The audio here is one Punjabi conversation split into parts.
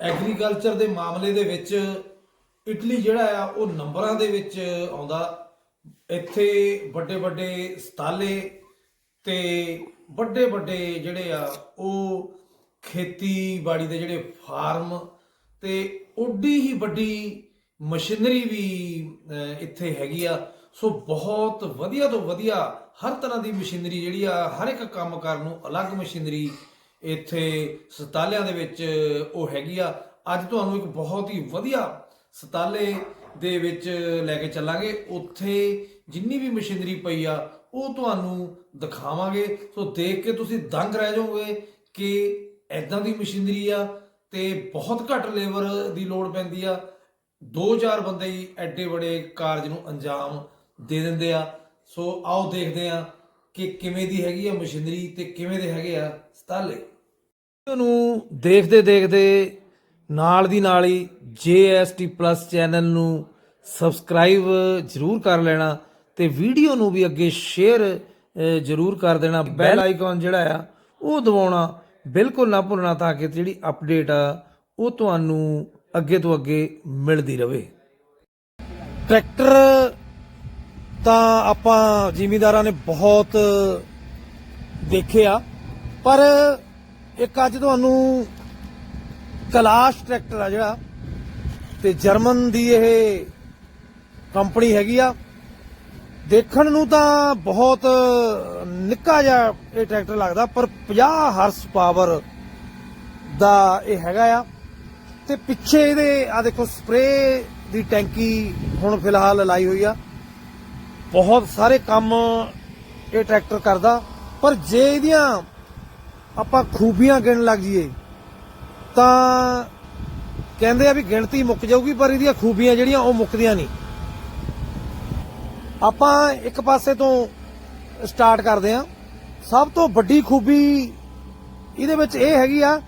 ਐਗਰੀਕਲਚਰ ਦੇ ਮਾਮਲੇ ਦੇ ਵਿੱਚ ਇਟਲੀ ਜਿਹੜਾ ਆ, ਉਹ ਨੰਬਰਾਂ ਦੇ ਵਿੱਚ ਆਉਂਦਾ। ਇੱਥੇ ਵੱਡੇ ਵੱਡੇ ਸਤਾਲੇ ਤੇ ਵੱਡੇ ਵੱਡੇ ਜਿਹੜੇ ਆ, ਉਹ ਖੇਤੀਬਾੜੀ ਦੇ ਜਿਹੜੇ ਫਾਰਮ ਤੇ ਓਡੀ ਹੀ ਵੱਡੀ ਮਸ਼ੀਨਰੀ ਵੀ ਇੱਥੇ ਹੈਗੀ ਆ। ਸੋ ਬਹੁਤ ਵਧੀਆ ਤੋਂ ਵਧੀਆ ਹਰ ਤਰ੍ਹਾਂ ਦੀ ਮਸ਼ੀਨਰੀ ਜਿਹੜੀ ਆ, ਹਰ ਇੱਕ ਕੰਮ ਕਰਨ ਨੂੰ ਅਲੱਗ ਮਸ਼ੀਨਰੀ ਇੱਥੇ ਸਤਾਲਿਆਂ ਦੇ ਵਿੱਚ ਉਹ ਹੈਗੀ ਆ। ਅੱਜ ਤੁਹਾਨੂੰ ਇੱਕ ਬਹੁਤ ਹੀ ਵਧੀਆ ਸਤਾਲੇ ਦੇ ਵਿੱਚ ਲੈ ਕੇ ਚੱਲਾਂਗੇ। ਉੱਥੇ ਜਿੰਨੀ ਵੀ ਮਸ਼ੀਨਰੀ ਪਈ ਆ, ਉਹ ਤੁਹਾਨੂੰ ਦਿਖਾਵਾਂਗੇ। ਸੋ ਦੇਖ ਕੇ ਤੁਸੀਂ ਦੰਗ ਰਹਿ ਜਾਓਗੇ ਕਿ ਐਦਾਂ ਦੀ ਮਸ਼ੀਨਰੀ ਆ ਤੇ ਬਹੁਤ ਘੱਟ ਲੇਬਰ ਦੀ ਲੋੜ ਪੈਂਦੀ ਆ। 2000 ਬੰਦੇ ਹੀ ਐਡੇ ਬੜੇ ਕਾਰਜ ਨੂੰ ਅੰਜਾਮ ਦੇ ਦਿੰਦੇ ਆ। ਸੋ ਆਓ ਦੇਖਦੇ ਆ ਕਿ ਕਿਵੇਂ ਦੀ ਹੈਗੀ ਆ ਮਸ਼ੀਨਰੀ ਤੇ ਕਿਵੇਂ ਦੇ ਹੈਗੇ ਆ ਸਤਾਲੇ। ਨੂੰ ਦੇਖਦੇ ਦੇਖਦੇ ਨਾਲ ਦੀ ਨਾਲ ਹੀ JST ਪਲੱਸ ਚੈਨਲ ਨੂੰ ਸਬਸਕ੍ਰਾਈਬ ਜਰੂਰ ਕਰ ਲੈਣਾ ਤੇ ਵੀਡੀਓ ਨੂੰ ਵੀ ਅੱਗੇ ਸ਼ੇਅਰ ਜਰੂਰ ਕਰ ਦੇਣਾ। ਬੈਲ ਆਈਕਨ ਜਿਹੜਾ ਆ ਉਹ ਦਬਾਉਣਾ ਬਿਲਕੁਲ ਨਾ ਭੁੱਲਣਾ ਤਾਂ ਕਿ ਜਿਹੜੀ ਅਪਡੇਟ ਆ ਉਹ ਤੁਹਾਨੂੰ ਅੱਗੇ ਤੋਂ ਅੱਗੇ ਮਿਲਦੀ ਰਹੇ ਟਰੈਕਟਰ ਤਾਂ ਆਪਾਂ ਜ਼ਿਮੀਂਦਾਰਾਂ ਨੇ ਬਹੁਤ ਦੇਖੇ ਆ ਪਰ ਇੱਕ ਅੱਜ ਤੁਹਾਨੂੰ ਕਲਾਸ਼ ਟਰੈਕਟਰ ਆ ਜਿਹੜਾ, ਤੇ ਜਰਮਨ ਦੀ ਇਹ ਕੰਪਨੀ ਹੈਗੀ ਆ। ਦੇਖਣ ਨੂੰ ਤਾਂ ਬਹੁਤ ਨਿੱਕਾ ਜਿਹਾ ਇਹ ਟਰੈਕਟਰ ਲੱਗਦਾ, ਪਰ 50 ਹਾਰਸ ਪਾਵਰ ਦਾ ਇਹ ਹੈਗਾ ਆ। ਤੇ ਪਿੱਛੇ ਇਹਦੇ ਆ ਦੇਖੋ ਸਪਰੇ ਦੀ ਟੈਂਕੀ ਹੁਣ ਫਿਲਹਾਲ ਲਾਈ ਹੋਈ ਆ। ਬਹੁਤ ਸਾਰੇ ਕੰਮ ਇਹ ਟਰੈਕਟਰ ਕਰਦਾ, ਪਰ ਜੇ ਇਹਦੀਆਂ ਆਪਾਂ ਖੂਬੀਆਂ ਗਿਣਨ ਲੱਗ ਜਾਈਏ, ਤਾਂ ਕਹਿੰਦੇ ਆ ਵੀ ਗਿਣਤੀ ਮੁੱਕ ਜਾਊਗੀ, ਪਰ ਇਹਦੀਆਂ ਖੂਬੀਆਂ ਜਿਹੜੀਆਂ ਉਹ ਮੁੱਕਦੀਆਂ ਨਹੀਂ। ਆਪਾਂ ਇੱਕ ਪਾਸੇ ਤੋਂ ਸਟਾਰਟ ਕਰਦੇ ਆ ਸਭ ਤੋਂ ਵੱਡੀ ਖੂਬੀ ਇਹਦੇ ਵਿੱਚ ਇਹ ਹੈਗੀ ਆ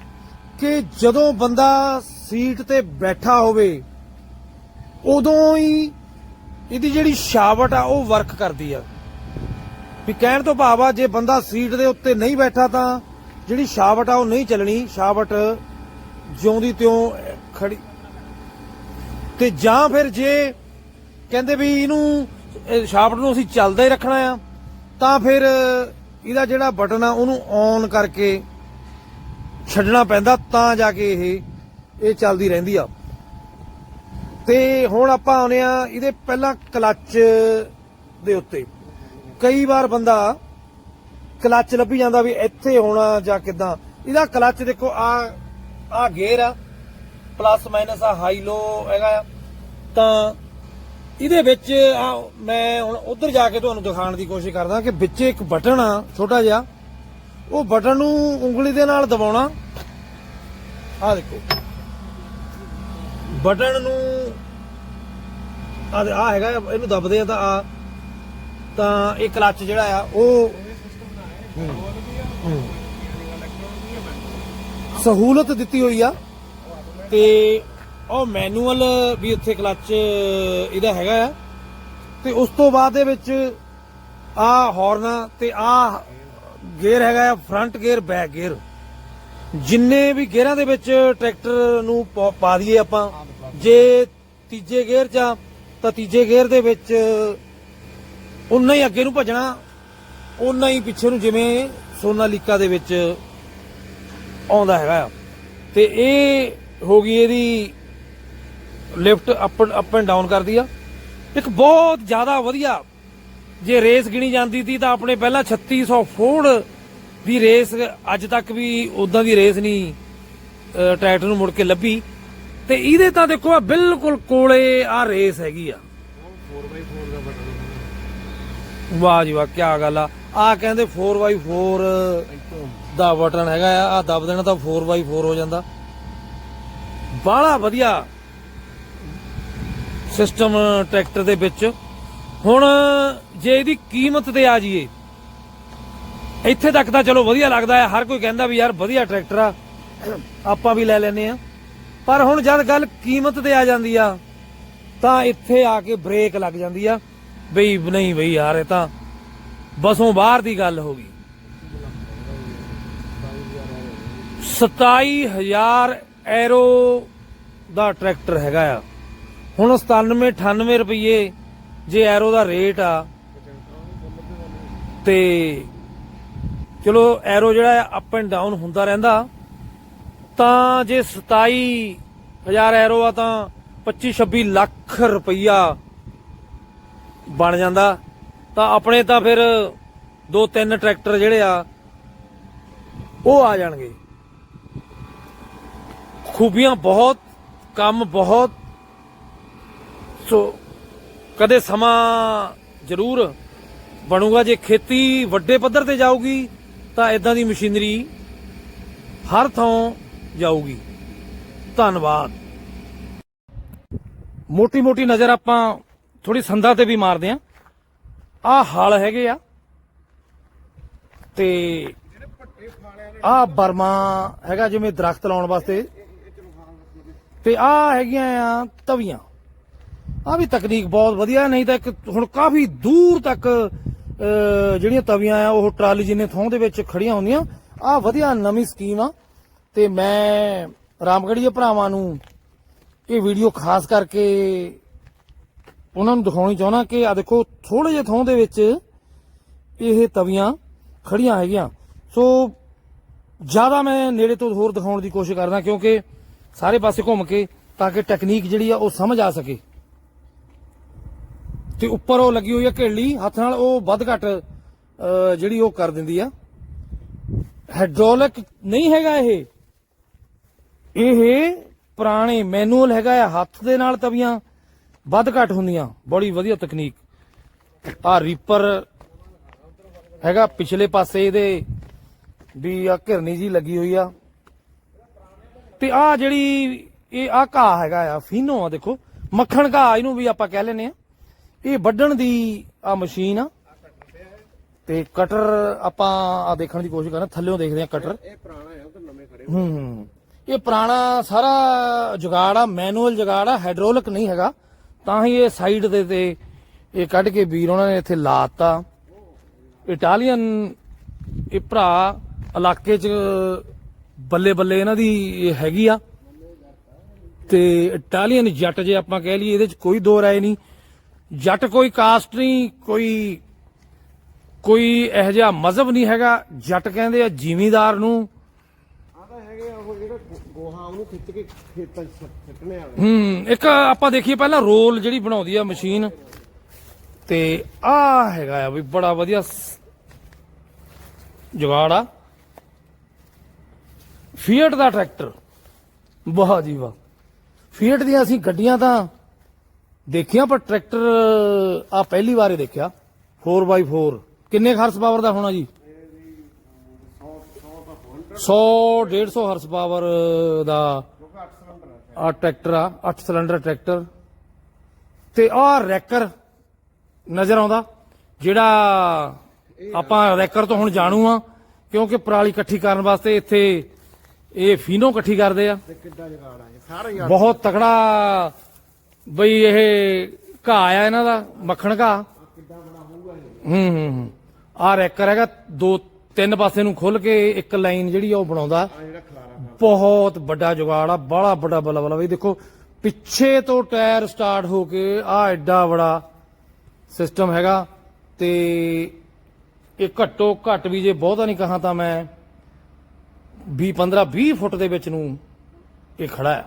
ਕਿ ਜਦੋਂ ਬੰਦਾ ਸੀਟ ਤੇ ਬੈਠਾ ਹੋਵੇ, ਉਦੋਂ ਹੀ ਇਹਦੀ ਜਿਹੜੀ ਸ਼ਾਵਟ ਆ, ਉਹ ਵਰਕ ਕਰਦੀ ਆ। ਵੀ ਕਹਿਣ ਤੋਂ ਭਾਵ ਆ, ਜੇ ਬੰਦਾ ਸੀਟ ਦੇ ਉੱਤੇ ਨਹੀਂ ਬੈਠਾ ਤਾਂ ਜਿਹੜੀ ਸ਼ਾਵਟ ਆ ਉਹ ਨਹੀਂ ਚੱਲਣੀ। ਸ਼ਾਵਟ ਜਿਉਂਦੀ ਤਿਉਂ ਖੜੀ। ਤੇ ਜਾਂ ਫਿਰ ਜੇ ਕਹਿੰਦੇ ਵੀ ਇਹਨੂੰ, ਇਹ ਸ਼ਾਫਟ ਨੂੰ ਅਸੀਂ ਚੱਲਦਾ ਹੀ ਰੱਖਣਾ ਆ, ਤਾਂ ਫਿਰ ਇਹਦਾ ਜਿਹੜਾ ਬਟਨ ਆ ਉਹਨੂੰ ਔਨ ਕਰਕੇ ਛੱਡਣਾ ਪੈਂਦਾ, ਤਾਂ ਜਾ ਕੇ ਇਹ ਇਹ ਚੱਲਦੀ ਰਹਿੰਦੀ ਆ। ਤੇ ਹੁਣ ਆਪਾਂ ਆਉਨੇ ਆ ਇਹਦੇ ਪਹਿਲਾਂ ਕਲੱਚ ਦੇ ਉੱਤੇ। ਕਈ ਵਾਰ ਬੰਦਾ ਕਲੱਚ ਲੱਭੀ ਜਾਂਦਾ ਵੀ ਇੱਥੇ ਹੋਣਾ ਜਾਂ ਕਿਦਾਂ। ਇਹਦਾ ਕਲੱਚ ਦੇਖੋ, ਆ ਆ ਗੇਅਰ ਆ। ਪਲੱਸ ਮਾਈਨਸ ਆ ਹਾਈ ਲੋ ਹੈਗਾ ਆ। ਤਾਂ ਇਹਦੇ ਵਿੱਚ ਆ, ਮੈਂ ਹੁਣ ਉਧਰ ਜਾ ਕੇ ਤੁਹਾਨੂੰ ਦਿਖਾਉਣ ਦੀ ਕੋਸ਼ਿਸ਼ ਕਰਦਾ ਕਿ ਵਿੱਚ ਇੱਕ ਬਟਨ ਆ, ਛੋਟਾ ਜਿਹਾ। ਉਹ ਬਟਨ ਨੂੰ ਉਂਗਲੀ ਦੇ ਨਾਲ ਦਬਾਉਣਾ। ਆ ਦੇਖੋ। ਬਟਨ ਨੂੰ ਆ ਆ ਹੈਗਾ ਇਹਨੂੰ ਦਬਦੇ ਆ ਤਾਂ ਆ। ਤਾਂ ਇਹ ਕਲੱਚ ਜਿਹੜਾ ਆ, ਉਹ ਸਹੂਲਤ ਦਿੱਤੀ ਹੋਈ ਆ। ਤੇ ਉਹ ਮੈਨੂਅਲ ਵੀ ਉੱਥੇ ਕਲੱਚ ਇਹਦਾ ਹੈਗਾ ਆ। ਤੇ ਉਸ ਤੋਂ ਬਾਅਦ ਦੇ ਵਿੱਚ ਆ ਹਾਰਨ ਤੇ ਆ ਗੇਅਰ ਹੈਗਾ ਆ ਫਰੰਟ ਗੇਅਰ ਬੈਕ ਗੇਅਰ ਜਿੰਨੇ ਵੀ ਗੇਅਰਾਂ ਦੇ ਵਿੱਚ ਟਰੈਕਟਰ ਨੂੰ ਪਾ- ਪਾ ਦਈਏ ਆਪਾਂ, ਜੇ ਤੀਜੇ ਗੇਅਰ 'ਚ ਤਾਂ ਤੀਜੇ ਗੇਅਰ ਦੇ ਵਿੱਚ ਉਨਾ ਹੀ ਅੱਗੇ ਨੂੰ ਭੱਜਣਾ। ਉਨਾ ਹੀ ਪਿੱਛੇ ਨੂੰ ਜਿਵੇਂ ਸੋਨਾਲੀਕਾ ਦੇ ਵਿੱਚ ਆਉਂਦਾ ਹੈਗਾ। ਤੇ ਇਹ ਹੋ ਗਈ ਇਹਦੀ lift up up and down ਕਰਦੀ ਆ। ਇੱਕ ਬਹੁਤ ਜ਼ਿਆਦਾ ਵਧੀਆ ਜੇ ਰੇਸ ਗਿਣੀ ਜਾਂਦੀ ਸੀ ਤਾਂ ਆਪਣੇ ਪਹਿਲਾਂ 3600 ਫੋੜ ਦੀ ਰੇਸ ਅੱਜ ਤੱਕ ਵੀ ਉਦਾਂ ਦੀ ਰੇਸ ਨਹੀਂ ਟਰੈਕਟਰ ਨੂੰ ਮੁੜ ਕੇ ਲੱਭੀ। ਤੇ ਇਹਦੇ ਤਾਂ ਦੇਖੋ ਆ ਬਿਲਕੁਲ ਕੋਲੇ ਆ ਰੇਸ ਹੈਗੀ ਆ। ਵਾਹ ਜੀ ਵਾਹ ਕੀ ਗੱਲ ਆ। ਆ ਕਹਿੰਦੇ 4x4 ਦਾ ਬਟਨ ਹੈਗਾ ਆ ਆ ਦਬ ਦੇਣਾ ਤਾਂ 4x4 ਹੋ ਜਾਂਦਾ। ਬਾਹਲਾ ਵਧੀਆ ਸਿਸਟਮ ਟਰੈਕਟਰ ਦੇ ਵਿੱਚ। ਹੁਣ ਜੇ ਇਹਦੀ ਕੀਮਤ ਤੇ ਆ ਜਾਈਏ, ਇੱਥੇ ਤੱਕ ਤਾਂ ਚਲੋ ਵਧੀਆ ਲੱਗਦਾ ਹੈ ਹਰ ਕੋਈ ਕਹਿੰਦਾ ਵੀ ਯਾਰ ਵਧੀਆ ਟਰੈਕਟਰ ਆ, ਆਪਾਂ ਵੀ ਲੈ ਲੈਨੇ ਆ। ਪਰ ਹੁਣ ਜਦ ਗੱਲ ਕੀਮਤ ਤੇ ਆ ਜਾਂਦੀ ਆ, ਤਾਂ ਇੱਥੇ ਆ ਕੇ ਬ੍ਰੇਕ ਲੱਗ ਜਾਂਦੀ ਆ। ਬਈ ਨਹੀਂ ਬਈ ਯਾਰ, ਇਹ ਤਾਂ ਬਸੋਂ ਬਾਹਰ ਦੀ ਗੱਲ ਹੋ ਗਈ। 27000 ਐਰੋ ਦਾ ਟਰੈਕਟਰ ਹੈਗਾ ਆ। ਹੁਣ 97 98 ਰੁਪਏ ਜੇ ਐਰੋ ਦਾ ਰੇਟ ਆ। ਤੇ ਚਲੋ ਐਰੋ ਜਿਹੜਾ ਅਪ ਐਂਡ ਡਾਊਨ ਹੁੰਦਾ ਰਹਿੰਦਾ। ਤਾਂ ਜੇ 27000 ਐਰੋ ਆ, ਤਾਂ 25 26 ਲੱਖ ਰੁਪਈਆ ਬਣ ਜਾਂਦਾ, ਤਾਂ ਆਪਣੇ ਤਾਂ ਫਿਰ ਦੋ ਤਿੰਨ ਟਰੈਕਟਰ ਜਿਹੜੇ ਆ, ਉਹ ਆ ਜਾਣਗੇ। ਖੂਬੀਆਂ ਬਹੁਤ, ਕੰਮ ਬਹੁਤ, ਸੋ ਕਦੇ ਸਮਾਂ ਜ਼ਰੂਰ ਬਣੂਗਾ, ਜੇ ਖੇਤੀ ਵੱਡੇ ਪੱਧਰ ਤੇ ਜਾਊਗੀ, ਤਾਂ ਇਦਾਂ ਦੀ ਮਸ਼ੀਨਰੀ ਹਰ ਥਾਂ ਜਾਊਗੀ। ਧੰਨਵਾਦ। ਮੋਟੀ ਮੋਟੀ ਨਜ਼ਰ ਆਪਾਂ ਥੋੜੀ ਸੰਦਾਂ ਤੇ ਵੀ ਮਾਰਦੇ ਆ। ਆ ਹਲ ਹੈਗੇ ਆ। ਤੇ ਆ ਬਰਮਾ ਹੈਗਾ ਜਿਵੇਂ ਦਰਖਤ ਲਾਉਣ ਵਾਸਤੇ। ਤੇ ਆ ਹੈਗੀਆਂ ਆ ਤਵੀਆਂ। ਆ ਵੀ ਤਕਨੀਕ ਬਹੁਤ ਵਧੀਆ, ਨਹੀਂ ਤਾਂ ਇੱਕ ਹੁਣ ਕਾਫੀ ਦੂਰ ਤੱਕ ਜਿਹੜੀਆਂ ਤਵੀਆਂ ਆ, ਉਹ ਟਰਾਲੀ ਜਿੰਨੇ ਥੋਂ ਦੇ ਵਿੱਚ ਖੜੀਆਂ ਹੁੰਦੀਆਂ। ਆ ਵਧੀਆ ਨਵੀਂ ਸਕੀਮ ਆ। ਤੇ ਮੈਂ ਰਾਮਗੜੀਏ ਭਰਾਵਾਂ ਨੂੰ ਇਹ ਵੀਡੀਓ ਖਾਸ ਕਰਕੇ ਉਹਨਾਂ ਨੂੰ ਦਿਖਾਉਣੀ ਚਾਹੁੰਦਾ ਕਿ ਆ ਦੇਖੋ ਥੋੜੇ ਜਿਹੇ ਥਾਂ ਦੇ ਵਿੱਚ ਇਹ ਤਵੀਆਂ ਖੜੀਆਂ ਹੈਗੀਆਂ। ਸੋ ਜ਼ਿਆਦਾ ਮੈਂ ਨੇੜੇ ਤੋਂ ਹੋਰ ਦਿਖਾਉਣ ਦੀ ਕੋਸ਼ਿਸ਼ ਕਰਦਾ ਕਿਉਂਕਿ ਸਾਰੇ ਪਾਸੇ ਘੁੰਮ ਕੇ ਤਾਂ ਕਿ ਟੈਕਨੀਕ ਜਿਹੜੀ ਆ ਉਹ ਸਮਝ ਆ ਸਕੇ। ਤੇ ਉੱਪਰ ਉਹ ਲੱਗੀ ਹੋਈ ਆ ਘੇਲੀ, ਹੱਥ ਨਾਲ ਉਹ ਵੱਧ ਘੱਟ ਜਿਹੜੀ ਉਹ ਕਰ ਦਿੰਦੀ ਆ। ਹਾਈਡ੍ਰੋਲਿਕ ਨਹੀਂ ਹੈਗਾ ਇਹ। ਇਹ ਪੁਰਾਣੇ ਮੈਨੂਅਲ ਹੈਗਾ ਆ, ਹੱਥ ਦੇ ਨਾਲ ਤਵੀਆਂ। ਵੱਧ ਘੱਟ ਹੁੰਦੀਆਂ ਬੜੀ ਵਧੀਆ ਤਕਨੀਕ। ਆ ਰੀਪਰ ਹੈਗਾ ਪਿਛਲੇ ਪਾਸੇ ਇਹਦੇ ਵੀ ਆ ਘਿਰਨੀ ਜੀ ਲੱਗੀ ਹੋਈ ਆ। ਤੇ ਆ ਜਿਹੜੀ ਇਹ ਆ ਘਾਹ ਹੈਗਾ ਆ ਫੀਨੋ ਆ ਦੇਖੋ ਮੱਖਣ ਘਾਹ ਇਹਨੂੰ ਵੀ ਆਪਾਂ ਕਹਿ ਲੈਨੇ ਆ। ਇਹ ਵੱਢਣ ਦੀ ਆ ਮਸ਼ੀਨ ਆ। ਤੇ ਕਟਰ ਆਪਾਂ ਆ ਦੇਖਣ ਦੀ ਕੋਸ਼ਿਸ਼ ਕਰਨਾ ਥੱਲੇੋਂ ਦੇਖਦੇ ਆ ਕਟਰ। ਇਹ ਪੁਰਾਣਾ ਹੈ ਉਹ ਤਾਂ ਨਵੇਂ ਖੜੇ ਹੂੰ ਹੂੰ ਇਹ ਪੁਰਾਣਾ ਸਾਰਾ ਜੁਗਾੜ ਆ ਮੈਨੂਅਲ ਜੁਗਾੜ ਆ ਹਾਈਡ੍ਰੋਲਿਕ ਨਹੀਂ ਹੈਗਾ। ਤਾਂ ਹੀ ਇਹ ਸਾਈਡ ਦੇ ਤੇ ਇਹ ਕੱਢ ਕੇ ਵੀਰ ਉਹਨਾਂ ਨੇ ਇੱਥੇ ਲਾਤਾ। ਇਟਾਲੀਅਨ ਇਹ ਭਰਾ ਇਲਾਕੇ 'ਚ ਬੱਲੇ ਬੱਲੇ ਇਹਨਾਂ ਦੀ ਹੈਗੀ ਆ। ਤੇ ਇਟਾਲੀਅਨ ਜੱਟ ਜੇ ਆਪਾਂ ਕਹਿ ਲਈਏ, ਇਹਦੇ 'ਚ ਕੋਈ ਦੋ ਰਾਏ ਨਹੀਂ। ਜੱਟ ਕੋਈ ਕਾਸਟ ਨਹੀਂ, ਕੋਈ ਕੋਈ ਇਹੋ ਜਿਹਾ ਮਜ਼ਹਬ ਨਹੀਂ ਹੈਗਾ। ਜੱਟ ਕਹਿੰਦੇ ਆ ਜ਼ਿਮੀਦਾਰ ਨੂੰ ਆ ਤਾਂ ਹੈਗੇ ਆ ਉਹ ਜਿਹੜਾ ਗੋ- ਗੋਹਾ ਉਹਨੂੰ ਖਿੱਚ ਕੇ ਖੇਤਾਂ 'ਚ ਸੁੱਟ- ਸੁੱਟਣੇ ਹੂੰ, ਇੱਕ ਆਪਾਂ ਦੇਖੀਏ ਪਹਿਲਾਂ ਰੋਲ ਜਿਹੜੀ ਬਣਾਉਂਦੀ ਆ ਮਸ਼ੀਨ, ਤੇ ਆ ਹੈਗਾ ਆ ਵੀ ਬੜਾ ਵਧੀਆ ਸ- ਜੁਗਾੜ ਆ। ਫੀਟ ਦਾ ਟਰੈਕਟਰ ਵਾਹ ਜੀ ਵਾਹ। ਫੀਟ ਦੀਆਂ ਅਸੀਂ ਗੱਡੀਆਂ ਤਾਂ ਦੇਖੀਆਂ, ਪਰ ਟਰੈਕਟਰ ਆ ਪਹਿਲੀ ਵਾਰ ਹੀ ਦੇਖਿਆ। 4x4 ਕਿੰਨੇ ਖਰਚ ਪਾਵਰ ਦਾ ਹੋਣਾ ਜੀ? 100 150 ਹਾਰਸ ਪਾਵਰ ਦਾ ਕਿਉਂਕਿ 8 ਸਿਲੰਡਰ ਹੈ ਆ ਟਰੈਕਟਰ ਆ 8 ਸਿਲੰਡਰ ਟਰੈਕਟਰ। ਤੇ ਆ ਰੈਕਰ ਨਜ਼ਰ ਆਉਂਦਾ ਜਿਹੜਾ ਆਪਾਂ ਰੈਕਰ ਤੋਂ ਹੁਣ ਜਾਣੂ ਆ ਕਿਉਂਕਿ ਪਰਾਲੀ ਇਕੱਠੀ ਕਰਨ ਵਾਸਤੇ ਇੱਥੇ ਇਹ ਫੀਨੋ ਇਕੱਠੀ ਕਰਦੇ ਆ। ਤੇ ਕਿੱਡਾ ਜਗਾੜ ਆ ਇਹ ਸਾਰੇ ਯਾਰ ਬਹੁਤ ਤਕੜਾ ਬਈ ਇਹ ਘਾਹ ਆ ਇਹਨਾਂ ਦਾ ਮੱਖਣ ਘਾਹ। ਕਿੱਡਾ ਬੜਾ ਹੋਊਗਾ ਇਹ। ਹੂੰ ਹੂੰ ਹੂੰ। ਆ ਰੈਕਰ ਹੈਗਾ ਦੋ ਤਿੰਨ ਪਾਸੇ ਨੂੰ ਖੁੱਲ ਕੇ ਇੱਕ ਲਾਈਨ ਜਿਹੜੀ ਆ ਉਹ ਬਣਾਉਂਦਾ। ਬਹੁਤ ਵੱਡਾ ਜੁਗਾੜ ਆ ਬੜਾ ਵੱਡਾ ਬੱਲਾ ਬੱਲਾ ਬਈ। ਦੇਖੋ ਪਿੱਛੇ ਤੋਂ ਟਾਇਰ ਸਟਾਰਟ ਹੋ ਕੇ ਆ ਐਡਾ ਬੜਾ ਸਿਸਟਮ ਹੈਗਾ ਤੇ ਇਹ ਘੱਟੋ ਘੱਟ ਵੀ ਜੇ ਬਹੁਤਾ ਨਹੀਂ ਕਹਾ ਤਾਂ ਮੈਂ 20 15 20 ਫੁੱਟ ਦੇ ਵਿੱਚ ਨੂੰ ਇਹ ਖੜਾ ਹੈ।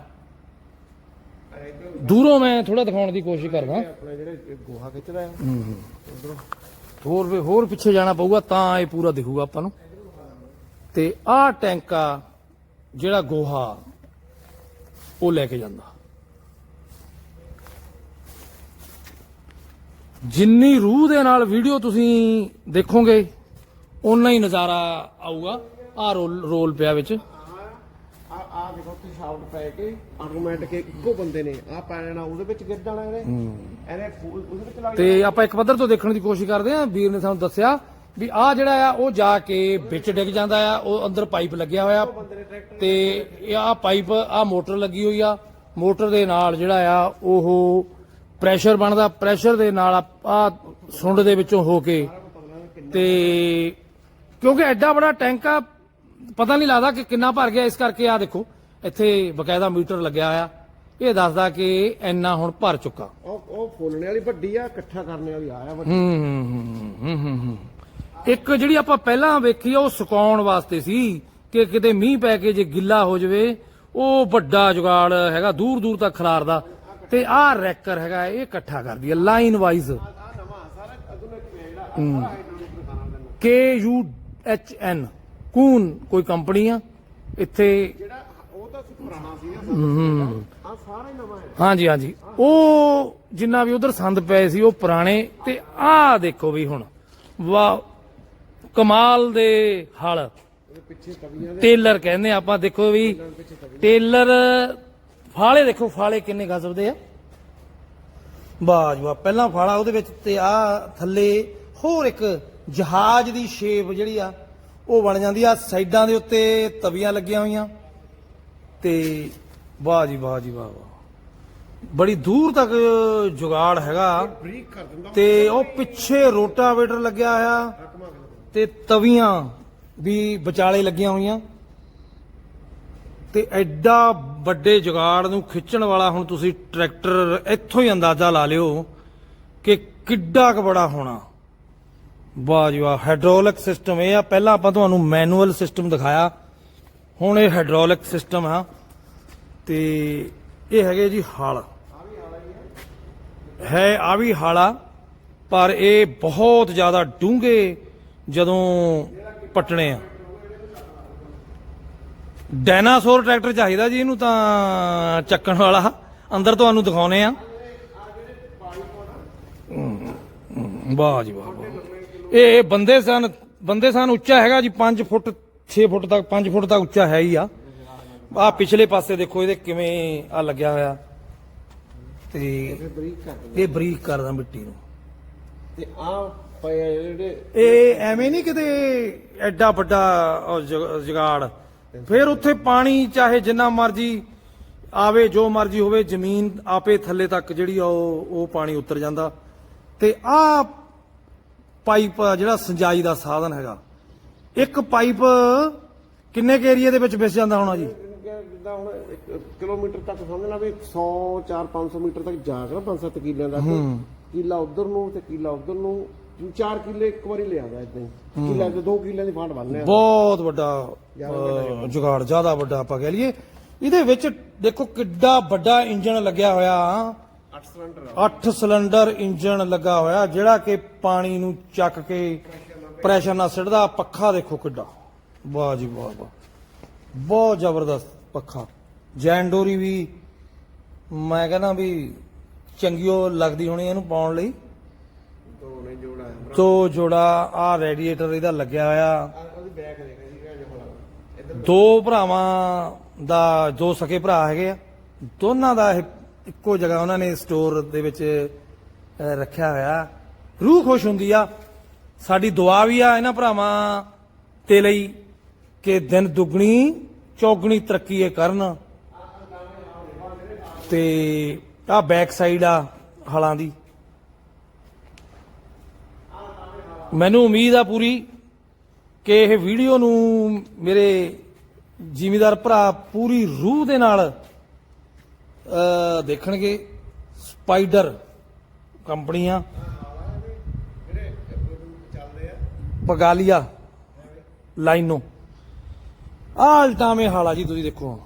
ਦੂਰੋਂ ਮੈਂ ਥੋੜਾ ਦਿਖਾਉਣ ਦੀ ਕੋਸ਼ਿਸ਼ ਕਰਦਾ। ਆਪਣੇ ਜਿਹੜੇ ਗੋਹਾ ਖਿੱਚਦਾ ਆ ਉਧਰੋਂ। ਹੋਰ ਵੀ ਹੋਰ ਪਿੱਛੇ ਜਾਣਾ ਪਊਗਾ, ਤਾਂ ਇਹ ਪੂਰਾ ਦਿਖੂਗਾ ਆਪਾਂ ਨੂੰ। ਤੇ ਆਹ ਟੈਂਕਾ ਜਿਹੜਾ ਗੋਹਾ, ਉਹ ਲੈ ਕੇ ਜਾਂਦਾ। ਜਿੰਨੀ ਰੂਹ ਦੇ ਨਾਲ ਵੀਡੀਓ ਤੁਸੀਂ ਦੇਖੋਗੇ, ਓਨਾ ਹੀ ਨਜ਼ਾਰਾ ਆਊਗਾ ਆ ਰੋਲ ਰੋਲ ਪਿਆ ਵਿੱਚ। ਆ ਆ ਆ ਦੇਖੋ ਤੇ ਸ਼ਾਫਟ ਪੈ ਕੇ ਆਟੋਮੈਟਿਕ ਇੱਕੋ ਬੰਦੇ ਨੇ। ਆ ਪੈ ਜਾਣਾ ਉਹਦੇ ਵਿੱਚ ਗਿਰ ਜਾਣਾ ਇਹਨੇ ਇਹਨੇ ਫੂਲ ਉਹਦੇ ਵਿੱਚ ਲੱਗ ਤੇ ਆਪਾਂ ਇੱਕ ਪੱਧਰ ਤੋਂ ਦੇਖਣ ਦੀ ਕੋਸ਼ਿਸ਼ ਕਰਦੇ ਆਂ ਵੀਰ ਨੇ ਸਾਨੂੰ ਦੱਸਿਆ ਵੀ ਆ ਜਿਹੜਾ ਆ ਉਹ ਜਾ ਕੇ ਵਿੱਚ ਡਿੱਗ ਜਾਂਦਾ ਆ ਉਹ ਅੰਦਰ ਪਾਈਪ ਲੱਗਿਆ ਹੋਇਆ। ਤੇ ਇਹ ਆ ਪਾਈਪ ਆ ਮੋਟਰ ਲੱਗੀ ਹੋਈ ਆ। ਮੋਟਰ ਦੇ ਨਾਲ ਜਿਹੜਾ ਆ ਉਹ ਪ੍ਰੈਸ਼ਰ ਬਣਦਾ। ਪ੍ਰੈਸ਼ਰ ਦੇ ਨਾਲ ਆ ਸੁੰਡ ਦੇ ਵਿੱਚੋਂ ਹੋ ਕੇ ਤੇ ਕਿਉਂਕਿ ਐਡਾ ਬੜਾ ਟੈਂਕ ਆ ਪਤਾ ਨਹੀਂ ਲੱਗਦਾ ਕਿ ਕਿੰਨਾ ਭਰ ਗਿਆ ਇਸ ਕਰਕੇ ਆ ਦੇਖੋ ਇੱਥੇ ਬਕਾਇਦਾ ਮੀਟਰ ਲੱਗਿਆ ਆ ਇਹ ਦੱਸਦਾ ਕਿ ਇੰਨਾ ਹੁਣ ਭਰ ਚੁੱਕਾ। ਉਹ ਉਹ ਫੋਲਣੇ ਵਾਲੀ ਵੱਡੀ ਆ ਇਕੱਠਾ ਕਰਨੇ ਵਾਲੀ ਆ ਆ ਵੱਡੀ। ਹੂੰ ਹੂੰ, ਹੂੰ ਹੂੰ ਹੂੰ ਇੱਕ ਜਿਹੜੀ ਆਪਾਂ ਪਹਿਲਾਂ ਵੇਖੀ ਉਹ ਸੁਕਾਉਣ ਵਾਸਤੇ ਸੀ ਕਿ ਕਿਤੇ ਮੀਂਹ ਪੈ ਕੇ ਜੇ ਗਿੱਲਾ ਹੋ ਜਾਵੇ ਉਹ ਵੱਡਾ ਜੁਗਾੜ ਹੈਗਾ ਦੂਰ ਦੂਰ ਤੱਕ ਖਿਲਾਰਦਾ। ਤੇ ਆਹ ਰੈਕਰ ਹੈਗਾ ਇਹ ਇਕੱਠਾ ਕਰਦੀ ਹੈ। Line wise K U H N ਕੂਨ ਕੋਈ ਕੰਪਨੀ ਆ ਇੱਥੇ ਜਿਹੜਾ ਉਹ ਤਾਂ ਪੁਰਾਣਾ ਸੀ ਆ ਸਾਰਾ ਹੀ ਨਵਾਂ ਹੈ। ਹਾਂਜੀ ਹਾਂਜੀ। ਉਹ ਜਿੰਨਾ ਵੀ ਉਧਰ ਸੰਦ ਪਏ ਸੀ ਉਹ ਪੁਰਾਣੇ ਤੇ ਆਹ ਦੇਖੋ ਵੀ ਹੁਣ। ਵਾਹ ਕਮਾਲ ਦੇ ਹਲ। ਟੇਲਰ ਕਹਿੰਦੇ ਆਪਾਂ ਦੇਖੋ ਵੀ ਟੇਲਰ ਫਾਲੇ ਦੇਖੋ ਫਾਲੇ ਕਿੰਨੇ ਗਜ਼ਬ ਦੇ ਆ ਬਾਜਵਾ ਪਹਿਲਾਂ ਫਾਲਾ ਉਹਦੇ ਵਿੱਚ ਤੇ ਆ ਥੱਲੇ ਹੋਰ ਇੱਕ ਜਹਾਜ਼ ਦੀ ਸ਼ੇਪ ਜਿਹੜੀ ਆ ਉਹ ਬਣ ਜਾਂਦੀ ਆ ਸਾਈਡਾਂ ਦੇ ਉੱਤੇ ਤਵੀਆਂ ਲੱਗੀਆਂ ਹੋਈਆਂ। ਤੇ ਵਾਹ ਜੀ ਵਾਹ ਜੀ ਵਾਹ ਵਾਹ। ਬੜੀ ਦੂਰ ਤੱਕ ਜੁਗਾੜ ਹੈਗਾ। ਤੇ ਉਹ ਪਿੱਛੇ ਰੋਟਾਵੇਟਰ ਲੱਗਿਆ ਹੋਇਆ। ਤੇ ਤਵੀਆਂ ਵੀ ਵਿਚਾਲੇ ਲੱਗੀਆਂ ਹੋਈਆਂ। ਤੇ ਐਡਾ ਵੱਡੇ ਜੁਗਾੜ ਨੂੰ ਖਿੱਚਣ ਵਾਲਾ ਹੁਣ ਤੁਸੀਂ ਟਰੈਕਟਰ ਇੱਥੋਂ ਹੀ ਅੰਦਾਜ਼ਾ ਲਾ ਲਿਓ ਕਿ ਕਿੱਡਾ ਕੁ ਬੜਾ ਹੋਣਾ। ਵਾਹ ਜੀ ਵਾਹ ਹਾਈਡ੍ਰੋਲਿਕ ਸਿਸਟਮ ਇਹ ਆ। ਪਹਿਲਾਂ ਆਪਾਂ ਤੁਹਾਨੂੰ ਮੈਨੂਅਲ ਸਿਸਟਮ ਦਿਖਾਇਆ। ਹੁਣ ਇਹ ਹਾਈਡ੍ਰੋਲਿਕ ਸਿਸਟਮ ਆ। ਤੇ ਇਹ ਹੈਗੇ ਜੀ ਹਾਲ। ਹੈ, ਆ ਵੀ ਹਾਲਾ ਪਰ ਇਹ ਬਹੁਤ ਜ਼ਿਆਦਾ ਡੂੰਘੇ ਜਦੋਂ ਪਟਣੇ ਆ। ਡਾਇਨਾਸੌਰ ਟਰੈਕਟਰ ਚਾਹੀਦਾ ਜੀ ਇਹਨੂੰ ਤਾਂ ਚੱਕਣ ਵਾਲਾ। ਅੰਦਰ ਤੁਹਾਨੂੰ ਦਿਖਾਉਨੇ ਆ। ਵਾਹ ਜੀ ਵਾਹ ਵਾਹ। ਇਹ ਬੰਦੇ ਸਨ ਬੰਦੇ ਸਨ ਉੱਚਾ ਹੈਗਾ ਜੀ 5 ਫੁੱਟ 6 ਫੁੱਟ ਤੱਕ 5 ਫੁੱਟ ਤੱਕ ਉੱਚਾ ਹੈ ਹੀ ਆ। ਆ ਪਿਛਲੇ ਪਾਸੇ ਦੇਖੋ ਇਹਦੇ ਕਿਵੇਂ ਆ ਲੱਗਿਆ ਹੋਇਆ। ਤੇ ਇਹ ਬਰੀਕ ਕਰਦਾ ਮਿੱਟੀ ਨੂੰ। ਤੇ ਆ ਪਏ ਜਿਹੜੇ ਇਹ ਐਵੇਂ ਨਹੀਂ ਕਿਤੇ ਐਡਾ ਵੱਡਾ ਜੁਗਾੜ। ਫਿਰ ਉੱਥੇ ਪਾਣੀ ਚਾਹੇ ਜਿੰਨਾ ਮਰਜ਼ੀ ਆਵੇ ਜੋ ਮਰਜ਼ੀ ਹੋਵੇ ਜ਼ਮੀਨ ਆਪੇ ਥੱਲੇ ਤੱਕ ਜਿਹੜੀ ਆ ਉਹ ਉਹ ਪਾਣੀ ਉਤਰ ਜਾਂਦਾ। ਤੇ ਆ ਪਾਈਪ ਜਿਹੜਾ ਸਿੰਜਾਈ ਦਾ ਸਾਧਨ ਹੈਗਾ। ਇੱਕ ਪਾਈਪ ਕਿੰਨੇ ਕੇ ਏਰੀਏ ਦੇ ਵਿੱਚ ਵਿਸ ਜਾਂਦਾ ਹੋਣਾ ਜੀ? ਜਿੱਦਾਂ ਹੁਣ ਇੱਕ ਕਿਲੋਮੀਟਰ ਤੱਕ ਸਮਝ ਲਾ ਵੀ 100 4 500 ਮੀਟਰ ਤੱਕ ਜਾ ਕੇ 5-7 ਕਿੱਲਿਆਂ ਦਾ ਕਿੱਲਾ ਉਧਰ ਨੂੰ ਤੇ ਕਿੱਲਾ ਉਧਰ ਨੂੰ। 4 ਕਿੱਲੇ ਇੱਕ ਵਾਰੀ ਲਿਆਦਾ ਇਦਾਂ ਹੀ। ਕਿੱਲਾ ਤੇ 2 ਕਿੱਲਿਆਂ ਦੀ ਫਾਂਟ ਬੰਨ੍ਹਨੇ ਆ ਬਹੁਤ ਵੱਡਾ ਜੁਗਾੜ ਜ਼ਿਆਦਾ ਵੱਡਾ ਆਪਾਂ ਕਹਿ ਲਈਏ। ਇਹਦੇ ਵਿੱਚ ਦੇਖੋ ਕਿੱਡਾ ਵੱਡਾ ਇੰਜਨ ਲੱਗਿਆ ਹੋਇਆ। 8 ਸਿਲੰਡਰ 8 ਸਿਲੰਡਰ ਇੰਜਨ ਲੱਗਾ ਹੋਇਆ ਜਿਹੜਾ ਕਿ ਪਾਣੀ ਨੂੰ ਚੱਕ ਕੇ ਪ੍ਰੈਸ਼ਰ ਨਾਲ ਸਿੱਟਦਾ। ਪੱਖਾ ਦੇਖੋ ਕਿੱਡਾ। ਵਾਹ ਜੀ ਵਾਹ ਵਾਹ। ਬਹੁਤ ਜ਼ਬਰਦਸਤ ਪੱਖਾ। ਜੈਂਡੋਰੀ ਵੀ ਮੈਂ ਕਹਿੰਦਾ ਵੀ ਚੰਗੀਓ ਲੱਗਦੀ ਹੋਣੀ ਇਹਨੂੰ ਪਾਉਣ ਲਈ। ਦੋ ਨੇ ਜੋੜਾ ਹੈ ਤੋ ਜੋੜਾ ਆ ਰੇਡੀਏਟਰ ਇਹਦਾ ਲੱਗਿਆ ਹੋਇਆ। ਉਹਦੀ ਬੈਕ ਜੀ ਦੋ ਭਰਾਵਾਂ ਦਾ ਦੋ ਸਕੇ ਭਰਾ ਹੈਗੇ ਆ। ਦੋਨਾਂ ਦਾ ਇਹ ਇੱਕੋ ਜਗ੍ਹਾ ਉਹਨਾਂ ਨੇ ਸਟੋਰ ਦੇ ਵਿੱਚ ਰੱਖਿਆ ਹੋਇਆ। ਰੂਹ ਖੁਸ਼ ਹੁੰਦੀ ਆ। ਸਾਡੀ ਦੁਆ ਵੀ ਆ ਇਹਨਾਂ ਭਰਾਵਾਂ ਤੇ ਲਈ ਕਿ ਦਿਨ ਦੁੱਗਣੀ, ਚੌਗਣੀ ਤਰੱਕੀ ਇਹ ਕਰਨ। ਤੇ ਆ ਬੈਕ ਸਾਈਡ ਆ ਹਲਾਂ ਦੀ। ਮੈਨੂੰ ਉਮੀਦ ਆ ਪੂਰੀ ਕਿ ਇਹ ਵੀਡੀਓ ਨੂੰ ਮੇਰੇ ਜ਼ਿਮੀਦਾਰ ਭਰਾ ਪੂਰੀ ਰੂਹ ਦੇ ਨਾਲ ਦੇਖਣਗੇ ਸਪਾਈਡਰ ਕੰਪਨੀ ਆ ਪਗਾਲੀਆ ਲਾਈਨੋ। ਆਹ ਅਲਟਾਵੇਂ ਹਾਲਾ ਜੀ, ਤੁਸੀਂ ਦੇਖੋ ਹੁਣ।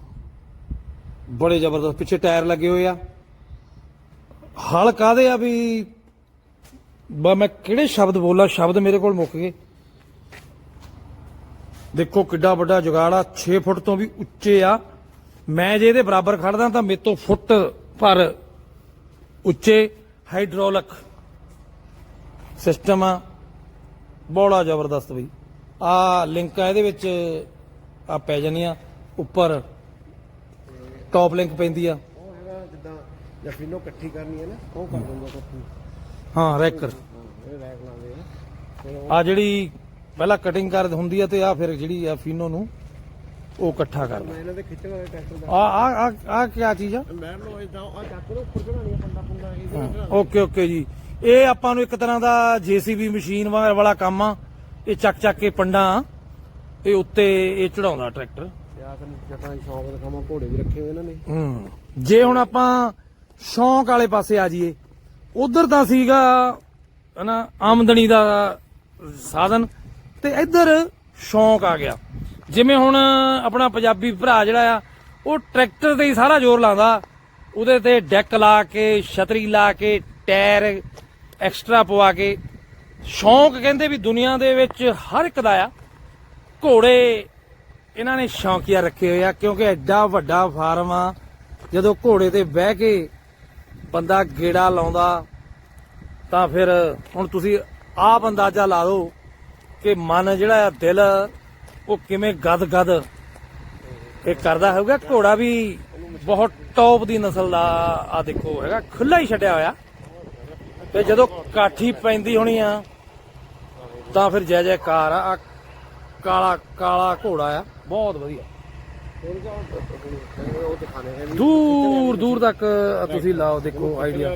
ਬੜੇ ਜ਼ਬਰਦਸਤ, ਪਿੱਛੇ ਟਾਇਰ ਲੱਗੇ ਹੋਏ ਆ। ਹਲ ਕਾਦੇ ਆ ਵੀ ਬਾ, ਮੈਂ ਕਿਹੜੇ ਸ਼ਬਦ ਬੋਲਾਂ, ਸ਼ਬਦ ਮੇਰੇ ਕੋਲ ਮੁੱਕ ਗਏ। ਦੇਖੋ ਕਿੱਡਾ ਵੱਡਾ ਜੁਗਾੜ ਆ 6 ਫੁੱਟ ਤੋਂ ਵੀ ਉੱਚੇ ਆ। ਮੈਂ ਜੇ ਇਹਦੇ ਬਰਾਬਰ ਖੜਦਾ ਤਾਂ ਮੇਰੇ ਤੋਂ ਫੁੱਟ ਪਰ ਉੱਚੇ ਹਾਈਡ੍ਰੋਲਿਕ ਸਿਸਟਮ ਆ। ਬੜਾ ਜ਼ਬਰਦਸਤ ਬਈ। ਆ ਲਿੰਕ ਆ ਇਹਦੇ ਵਿੱਚ ਆ ਪੈ ਜਾਣੀਆਂ ਉੱਪਰ ਟੌਪ ਲਿੰਕ ਪੈਂਦੀ ਆ। ਉਹ ਹੈਗਾ ਜਿੱਦਾਂ ਜਾਂ ਫਿਨੋ ਇਕੱਠੀ ਕਰਨੀ ਹੈ ਨਾ ਉਹ ਕਰ ਦਿੰਦਾ ਇਕੱਠੀ ਹਾਂ ਰੈਕਰ ਹਾਂ ਇਹ ਰੈਕ ਲਾਉਂਦੇ ਆ। ਫਿਰ ਉਹ ਆ ਜਿਹੜੀ ਪਹਿਲਾਂ ਕਟਿੰਗ ਕਰ ਹੁੰਦੀ ਆ ਤੇ ਆ ਫਿਰ ਜਿਹੜੀ ਆ ਫੀਨੋ ਨੂੰ ਉਹ ਇਕੱਠਾ ਕਰਦਾ ਇਹਨਾਂ ਦੇ ਖਿੱਚਣ ਵਾਲੇ ਟਰੈਕਟਰ ਦਾ। ਆ ਆ ਆ ਆ ਕੀ ਚੀਜ਼ ਆ? ਮੈਂ ਲੋ ਇਦਾਂ ਆ ਚੱਕ ਲੋ ਉੱਪਰ ਚੜਾਣੀ ਪੰਡਾ ਪੰਡਾ ਇਹਦੇ ਓਕੇ ਓਕੇ ਜੀ। ਇਹ ਆਪਾਂ ਨੂੰ ਇੱਕ ਤਰ੍ਹਾਂ ਦਾ ਜੀਸੀਬੀ ਮਸ਼ੀਨ ਵਾ- ਵਾਲਾ ਕੰਮ ਆ। ਇਹ ਚੱਕ ਚੱਕ ਕੇ ਪੰਡਾਂ ਇਹ ਉੱਤੇ ਇਹ ਚੜਾਉਂਦਾ ਟਰੈਕਟਰ। ਜਟਾਂ ਦੀ ਸ਼ੌਂਕ ਦਿਖਾਵਾਂ ਘੋੜੇ ਵੀ ਰੱਖੇ ਹੋਏ ਇਹਨਾਂ ਨੇ। ਹੂੰ। ਜੇ ਹੁਣ ਆਪਾਂ ਸ਼ੌਂਕ ਵਾਲੇ ਪਾਸੇ ਆ ਜਾਈਏ ਉਧਰ ਤਾਂ ਸੀਗਾ ਹਨਾ ਆਮਦਨੀ ਦਾ ਸਾਧਨ ਤੇ ਇੱਧਰ ਸ਼ੌਂਕ ਆ ਗਿਆ। ਜਿਵੇਂ ਹੁਣ ਆਪਣਾ ਪੰਜਾਬੀ ਭਰਾ ਜਿਹੜਾ ਆ, ਉਹ ਟਰੈਕਟਰ ਤੇ ਹੀ ਸਾਰਾ ਜ਼ੋਰ ਲਾਉਂਦਾ। ਉਹਦੇ ਤੇ ਡੈਕ ਲਾ ਕੇ, ਛਤਰੀ ਲਾ ਕੇ, ਟਾਇਰ ਐਕਸਟਰਾ ਪਵਾ ਕੇ। ਸ਼ੌਂਕ ਕਹਿੰਦੇ ਵੀ ਦੁਨੀਆ ਦੇ ਵਿੱਚ ਹਰ ਇੱਕ ਦਾ ਆ। ਘੋੜੇ ਇਹਨਾਂ ਨੇ ਸ਼ੌਂਕੀਆ ਰੱਖੇ ਹੋਏ ਆ, ਕਿਉਂਕਿ ਐਡਾ ਵੱਡਾ ਫਾਰਮ ਆ। ਜਦੋਂ ਘੋੜੇ ਤੇ ਬਹਿ ਕੇ ਬੰਦਾ ਗੇੜਾ ਲਾਉਂਦਾ, ਤਾਂ ਫਿਰ ਹੁਣ ਤੁਸੀਂ ਆਪ ਅੰਦਾਜ਼ਾ ਲਾ ਦਿਓ ਕਿ ਮਨ ਜਿਹੜਾ ਆ, ਦਿਲ ਉਹ ਕਿਵੇਂ ਗਦ ਗਦ ਇਹ ਕਰਦਾ ਹੋਊਗਾ। ਘੋੜਾ ਵੀ ਬਹੁਤ ਟੌਪ ਦੀ ਨਸਲ ਦਾ ਆ ਦੇਖੋ ਹੈਗਾ। ਖੁੱਲਾ ਹੀ ਛੱਡਿਆ ਹੋਇਆ। ਤੇ ਜਦੋਂ ਕਾਠੀ ਪੈਂਦੀ ਹੋਣੀ ਆ, ਤਾਂ ਫਿਰ ਜੈ ਜੈਕਾਰ ਆ। ਕਾਲਾ ਕਾਲਾ ਘੋੜਾ ਆ। ਬਹੁਤ ਵਧੀਆ। ਦੂਰ ਦੂਰ ਤੱਕ ਤੁਸੀਂ ਲਾਓ, ਦੇਖੋ ਆਈਡੀਆ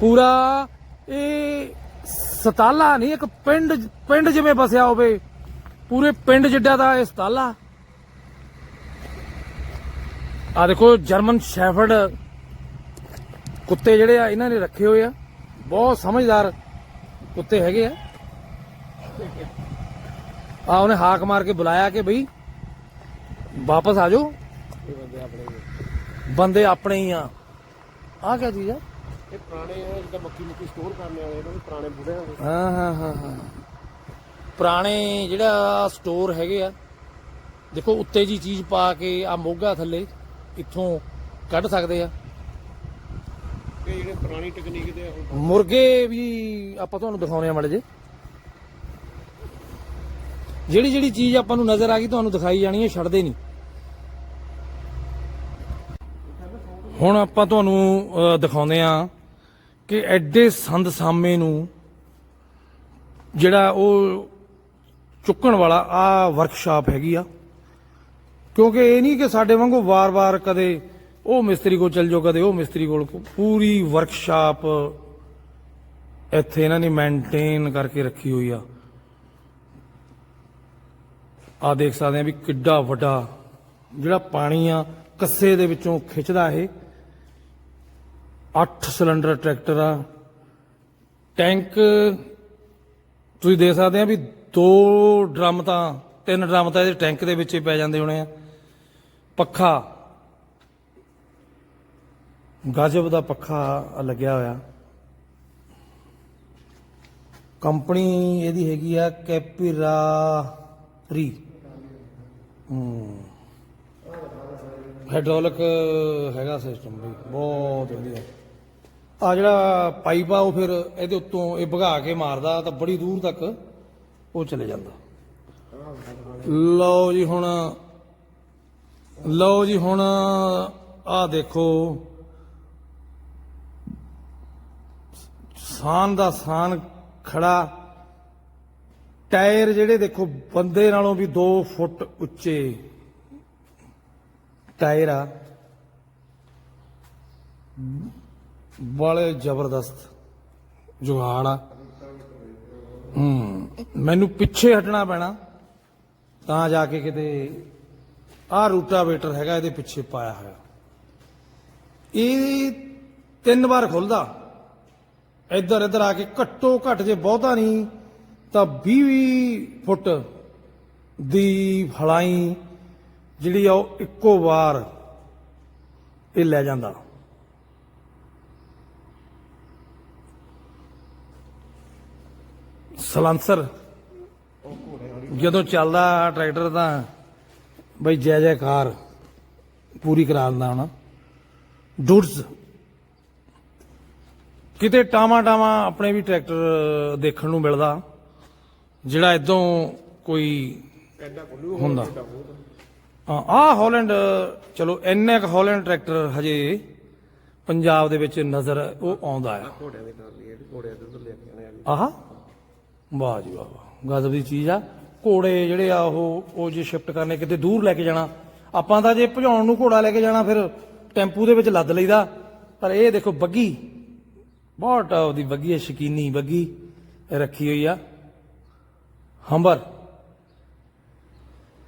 ਪੂਰਾ ਇਹ ਸਤਾਲਾ ਨਹੀਂ, ਇੱਕ ਪਿੰਡ ਪਿੰਡ ਜਿਵੇਂ ਬਸਿਆ ਹੋਵੇ। ਪੂਰੇ ਪਿੰਡ ਜਿੱਡਾ ਦਾ ਇਹ ਸਤਾਲਾ ਆ। ਦੇਖੋ ਜਰਮਨ ਸ਼ੈਫਰਡ ਕੁੱਤੇ ਜਿਹੜੇ ਆ ਇਹਨਾਂ ਨੇ ਰੱਖੇ ਹੋਏ ਆ। ਬਹੁਤ ਸਮਝਦਾਰ ਕੁੱਤੇ ਹੈਗੇ ਆ। ਆ ਉਹਨੇ ਹਾਕ ਮਾਰ ਕੇ ਬੁਲਾਇਆ ਕਿ ਬਈ ਵਾਪਸ ਆ ਜਾਓ। ਬੰਦੇ ਆਪਣੇ ਹੀ ਆ। ਆ ਕਿਆ ਚੀਜ਼ ਆ? ਇਹ ਪੁਰਾਣੇ ਜਿੱਦਾਂ ਮੱਕੀ ਮੁੱਕੀ ਸਟੋਰ ਕਰਨੇ ਵਾਲੇ ਇਹਨਾਂ ਦੇ ਪੁਰਾਣੇ ਬੁੜੇ ਆ। ਹਾਂ ਹਾਂ ਹਾਂ ਹਾਂ। ਪੁਰਾਣੇ ਜਿਹੜਾ ਸਟੋਰ ਹੈਗੇ ਆ ਦੇਖੋ ਉੱਤੇ ਜੀ ਚੀਜ਼ ਪਾ ਕੇ ਆ ਮੋਗਾ ਥੱਲੇ ਇੱਥੋਂ ਕੱਢ ਸਕਦੇ ਆ। ਇਹ ਜਿਹੜੇ ਪੁਰਾਣੀ ਟੈਕਨੀਕ ਦੇ ਆ ਹੁਣ। ਮੁਰਗੇ ਵੀ ਆਪਾਂ ਤੁਹਾਨੂੰ ਦਿਖਾਉਣੇ ਆ ਮੜੇ ਜੇ ਜਿਹੜੀ ਜਿਹੜੀ ਚੀਜ਼ ਆਪਾਂ ਨੂੰ ਨਜ਼ਰ ਆ ਗਈ ਤੁਹਾਨੂੰ ਦਿਖਾਈ ਜਾਣੀ ਹੈ ਛੱਡਦੇ ਨਹੀਂ। ਹੁਣ ਆਪਾਂ ਤੁਹਾਨੂੰ ਦਿਖਾਉਂਦੇ ਆ ਕਿ ਐਡੇ ਸੰਦ ਸਾਮੇ ਨੂੰ ਜਿਹੜਾ ਉਹ ਚੁੱਕਣ ਵਾਲਾ ਆ ਵਰਕਸ਼ਾਪ ਹੈਗੀ ਆ। ਕਿਉਂਕਿ ਇਹ ਨਹੀਂ ਕਿ ਸਾਡੇ ਵਾਂਗੂ ਵਾਰ-ਵਾਰ ਕਦੇ ਉਹ ਮਿਸਤਰੀ ਕੋਲ ਚੱਲ ਜਾਓ, ਕਦੇ ਉਹ ਮਿਸਤਰੀ ਕੋਲ। ਪੂਰੀ ਵਰਕਸ਼ਾਪ ਇੱਥੇ ਇਹਨਾਂ ਨੇ ਮੇਨਟੇਨ ਕਰਕੇ ਰੱਖੀ ਹੋਈ ਆ। ਆ ਦੇਖ ਸਕਦੇ ਆ ਵੀ ਕਿੱਡਾ ਵੱਡਾ ਜਿਹੜਾ ਪਾਣੀ ਆ, ਕੱਸੇ ਦੇ ਵਿੱਚੋਂ ਖਿੱਚਦਾ ਇਹ। 8 ਸਿਲੰਡਰ, ਟਰੈਕਟਰ ਆ ਟੈਂਕ। ਤੁਸੀਂ ਦੇਖ ਸਕਦੇ ਆ ਵੀ ਦੋ ਡਰਮ ਤਾਂ, ਤਿੰਨ ਡਰਮ ਤਾਂ ਇਹਦੇ ਟੈਂਕ ਦੇ ਵਿੱਚ ਹੀ ਪੈ ਜਾਂਦੇ ਹੋਣੇ ਆ। ਪੱਖਾ। ਗਾਜਬ ਦਾ ਪੱਖਾ ਲੱਗਿਆ ਹੋਇਆ। ਕੰਪਨੀ ਇਹਦੀ ਹੈਗੀ ਆ ਕੈਪੀਰਾਰੀ। ਹੂੰ। ਹਾਈਡ੍ਰੋਲਿਕ ਹੈਗਾ ਸਿਸਟਮ ਵੀ, ਬਹੁਤ ਵਧੀਆ। ਆ ਜਿਹੜਾ ਪਾਈਪ ਆ ਉਹ ਫਿਰ ਇਹਦੇ ਉੱਤੋਂ ਇਹ ਭਗਾ ਕੇ ਮਾਰਦਾ, ਤਾਂ ਬੜੀ ਦੂਰ ਤੱਕ ਉਹ ਚਲੇ ਜਾਂਦਾ। ਲਓ ਜੀ ਹੁਣ, ਲਓ ਜੀ ਹੁਣ, ਆ ਦੇਖੋ। ਸਾਨ ਦਾ ਸਾਨ ਖੜਾ। ਟਾਇਰ ਜਿਹੜੇ ਦੇਖੋ, ਬੰਦੇ ਨਾਲੋਂ ਵੀ 2 ਫੁੱਟ ਉੱਚੇ ਟਾਇਰ ਆ। ਬੜੇ ਜ਼ਬਰਦਸਤ ਜੁਗਾੜ ਆ। ਹੂੰ। ਮੈਨੂੰ ਪਿੱਛੇ ਹਟਣਾ ਪੈਣਾ, ਤਾਂ ਜਾ ਕੇ ਕਿਤੇ ਆਹ ਰੂਟਾਵੇਟਰ ਹੈਗਾ, ਇਹਦੇ ਪਿੱਛੇ ਪਾਇਆ ਹੋਇਆ। ਇਹ ਤਿੰਨ ਵਾਰ ਖੁੱਲਦਾ। ਇੱਧਰ ਇੱਧਰ ਆ ਕੇ ਘੱਟੋ ਘੱਟ ਜੇ ਬਹੁਤਾ ਨਹੀਂ, ਤਾਂ 20 ਫੁੱਟ ਦੀ ਫਲਾਈ ਜਿਹੜੀ ਆ ਉਹ ਇੱਕੋ ਵਾਰ ਇਹ ਲੈ ਜਾਂਦਾ। ਸਲਾਂਸਰ। ਜਦੋਂ ਚੱਲਦਾ ਟਰੈਕਟਰ ਤਾਂ ਬਈ ਜੈ ਜੈਕਾਰ ਪੂਰੀ ਕਰਾ ਦਿੰਦਾ ਹੁਣ। ਡੁੱਡਸ। ਕਿਤੇ ਟਾਵਾ ਟਾਵਾ ਆਪਣੇ ਵੀ ਟਰੈਕਟਰ ਦੇਖਣ ਨੂੰ ਮਿਲਦਾ ਜਿਹੜਾ ਇਦੋਂ ਕੋਈ ਹੁੰਦਾ। ਆਹ ਹਾਲੈਂਡ ਚਲੋ ਇੰਨੇ ਕ ਹਾਲੈਂਡ ਟਰੈਕਟਰ ਹਜੇ ਪੰਜਾਬ ਦੇ ਵਿੱਚ ਨਜ਼ਰ ਉਹ ਆਉਂਦਾ ਆ। ਆ ਆਹ। ਵਾਹ ਜੀ ਵਾਹ ਵਾਹ। ਗਜ਼ਬ ਦੀ ਚੀਜ਼ ਆ। ਘੋੜੇ ਜਿਹੜੇ ਆ, ਉਹ ਉਹ ਜੇ ਸ਼ਿਫਟ ਕਰਨੇ, ਕਿਤੇ ਦੂਰ ਲੈ ਕੇ ਜਾਣਾ। ਆਪਾਂ ਤਾਂ ਜੇ ਭਜਾਉਣ ਨੂੰ ਘੋੜਾ ਲੈ ਕੇ ਜਾਣਾ, ਫਿਰ ਟੈਂਪੂ ਦੇ ਵਿੱਚ ਲੱਦ ਲਈਦਾ। ਪਰ ਇਹ ਦੇਖੋ, ਬੱਗੀ। ਬਹੁਤ ਉਹਦੀ ਬੱਗੀ ਹੈ ਸ਼ਕੀਨੀ ਬੱਗੀ ਰੱਖੀ ਹੋਈ ਆ। ਹੰਬਰ।